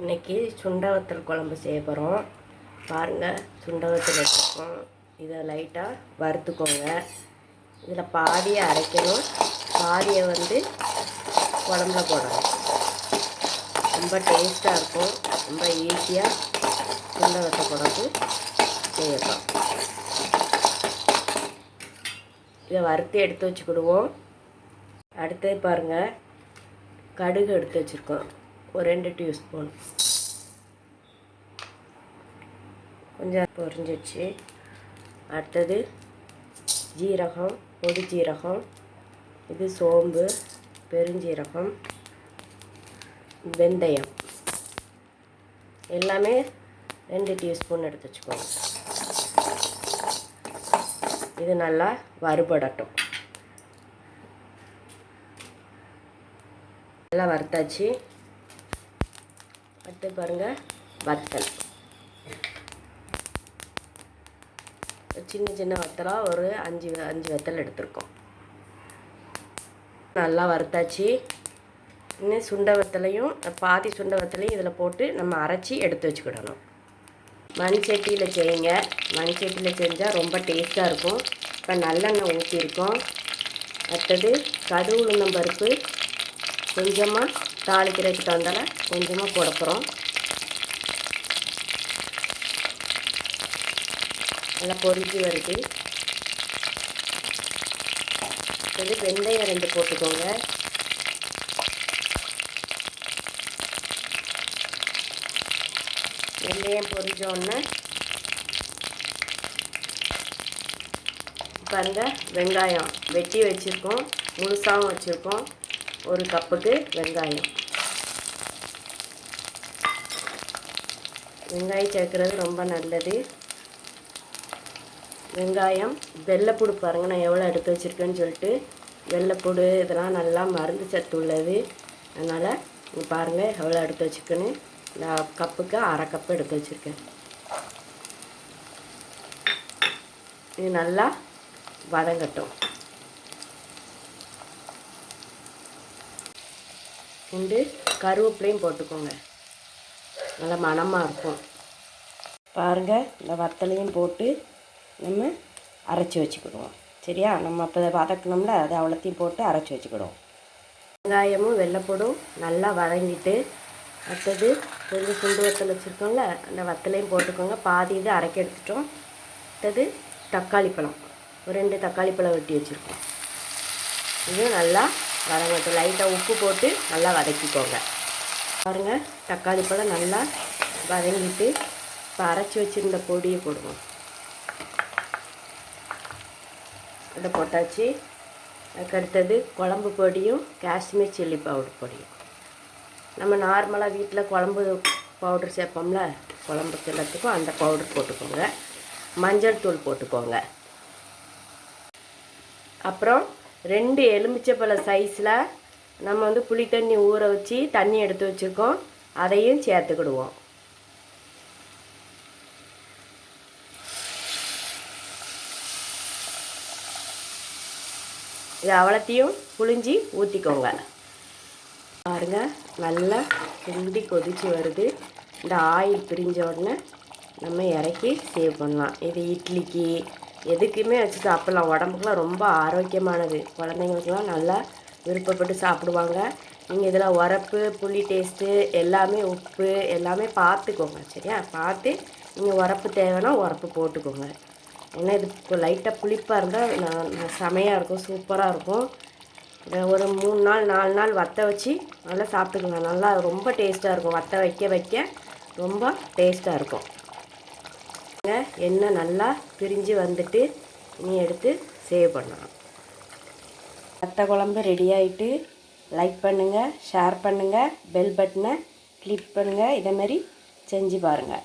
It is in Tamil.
இன்னைக்கு சுண்டவத்தல் குழம்பு செய்ய போகிறோம் பாருங்கள் சுண்டவத்தல் வச்சுருக்கோம். இதை லைட்டாக வறுத்துக்கோங்க. இதில் பாதியை அரைக்கணும். பாதியை வந்து குழம்புல போடணும். ரொம்ப டேஸ்ட்டாக இருக்கும். ரொம்ப ஈஸியாக சுண்டவத்த குழம்பு செய்யலாம் இதை வறுத்து எடுத்து வச்சுக்கிடுவோம். அடுத்தது பாருங்கள் கடுகு எடுத்து வச்சுருக்கோம். ஒரு ரெண்டு டீஸ்பூன். கொஞ்சம் பொரிஞ்சிடுச்சு அடுத்தது ஜீரகம் பொடி ஜீரகம் இது சோம்பு பெருஞ்சீரகம் வெந்தயம். எல்லாமே ரெண்டு டீஸ்பூன் எடுத்து வச்சுக்கோங்க. இது நல்லா வறுபடட்டும். நல்லா வறுத்தாச்சு. அடுத்து பாருங்கள் வத்தல். சின்ன சின்ன வத்தலாக ஒரு அஞ்சு அஞ்சு வத்தல் எடுத்திருக்கோம். நல்லா வறுத்தாச்சு. இன்னும் சுண்ட வத்தலையும் பாதி சுண்ட வத்தலையும் இதில் போட்டு நம்ம அரைச்சி எடுத்து வச்சுக்கிடணும். மண் சட்டியில் செய்யுங்க. மண் சட்டியில் செஞ்சால் ரொம்ப டேஸ்ட்டாக இருக்கும். இப்போ நல்லெண்ணெய் ஊற்றிருக்கோம் அடுத்தது கடு உளுந்தம் பருப்பு கொஞ்சமாக தாளிக்கிறதுக்கு தந்தால கொஞ்சமாக போட போகிறோம் நல்லா பொரிஞ்சு வருது. இது வெந்தயம் ரெண்டு போட்டுக்கோங்க. வெந்தயம் பொரிஞ்சோடனே பாருங்கள் வெங்காயம் வெட்டி வச்சுருக்கோம் முழுசாகவும் வச்சுருக்கோம். ஒரு கப்புக்கு வெங்காயம். வெங்காயம் சேர்க்குறது ரொம்ப நல்லது. வெங்காயம் வெள்ளைப்பூடு பாருங்கள் நான் எவ்வளோ எடுத்து வச்சுருக்கேன்னு சொல்லிட்டு வெள்ளைப்பூடு இதெல்லாம் நல்லா மருந்து சத்து உள்ளது. அதனால் நீங்கள் பாருங்கள் எவ்வளோ எடுத்து வச்சுருக்கேன்னு. நான் கப்புக்கு அரை கப்பு எடுத்து வச்சுருக்கேன். இது நல்லா வதங்கட்டும். ரெண்டு கருவேப்பிலையும் போட்டுக்கோங்க. நல்லா மணமாக இருக்கும். பாருங்கள் இந்த வத்தலையும் போட்டு நம்ம அரைச்சி வச்சுக்கிடுவோம். சரியா? நம்ம அப்போ வதக்கணும்ல அதை அவ்வளோத்தையும் போட்டு அரைச்சி வச்சுக்கிடுவோம். வெங்காயமும் வெள்ளைப்பூடும் நல்லா வதங்கிட்டு அடுத்தது கொஞ்சம் சுண்டு வத்தல் வச்சுருக்கோம்ல அந்த வத்தலையும் போட்டுக்கோங்க. பாதி இது அரைக்க எடுத்துட்டோம். அடுத்தது தக்காளி பழம். ஒரு ரெண்டு தக்காளி பழம் வெட்டி வச்சுருக்கோம். இது நல்லா வதங்கட்டும் லைட்டாக உப்பு போட்டு நல்லா வதக்கிக்கோங்க. பாருங்கள் தக்காளி பழம் நல்லா வதங்கிட்டு இப்போ அரைச்சி வச்சுருந்த பொடியை போடுவோம். அதை போட்டாச்சு. அதுக்கு அடுத்தது குழம்பு பொடியும் காஷ்மீர் சில்லி பவுடர் பொடியும். நம்ம நார்மலாக வீட்டில் குழம்பு பவுடர் சேர்ப்போம்ல குழம்பு எல்லாத்துக்கும் அந்த பவுடர் போட்டுக்கோங்க. மஞ்சள் தூள் போட்டுக்கோங்க. அப்புறம் ரெண்டு எலுமிச்சப்பழ சைஸில் நம்ம வந்து புளி தண்ணி ஊற வச்சு தண்ணி எடுத்து வச்சுருக்கோம். அதையும் சேர்த்துக்கிடுவோம். இது அவ்வளோத்தையும் புளிஞ்சி ஊற்றிக்கோங்க பாருங்க நல்லா கிண்டி கொதிச்சு வருது. இந்த ஆயில் பிரிஞ்ச உடனே நம்ம இறக்கி சேவ் பண்ணலாம். இது இட்லிக்கு எதுக்குமே வச்சு சாப்பிட்லாம் உடம்புக்குலாம் ரொம்ப ஆரோக்கியமானது. குழந்தைங்களுக்குலாம் நல்லா விருப்பப்பட்டு சாப்பிடுவாங்க. நீங்கள் இதில் உரப்பு புளி டேஸ்ட்டு எல்லாமே உப்பு எல்லாமே பார்த்துக்கோங்க சரியா? பார்த்து நீங்கள் உரப்பு தேவைன்னா உரப்பு போட்டுக்கோங்க. ஏன்னா இது லைட்டாக புளிப்பாக இருந்தால் நான் செமையாக இருக்கும் சூப்பராக இருக்கும். ஒரு மூணு நாள் நாலு நாள் வற்ற வச்சு நல்லா சாப்பிட்டுக்கோங்க. நல்லா ரொம்ப டேஸ்ட்டாக இருக்கும். வற்ற வைக்க வைக்க ரொம்ப டேஸ்ட்டாக இருக்கும். எண்ணெய் நல்லா பிரிஞ்சு வந்துட்டு நீ எடுத்து சேவ் பண்ணலாம் வத்த குழம்பு ரெடி ஆகிட்டு லைக் பண்ணுங்கள் ஷேர் பண்ணுங்கள் பெல் பட்டனை கிளிக் பண்ணுங்கள் இதை மாதிரி செஞ்சு பாருங்கள்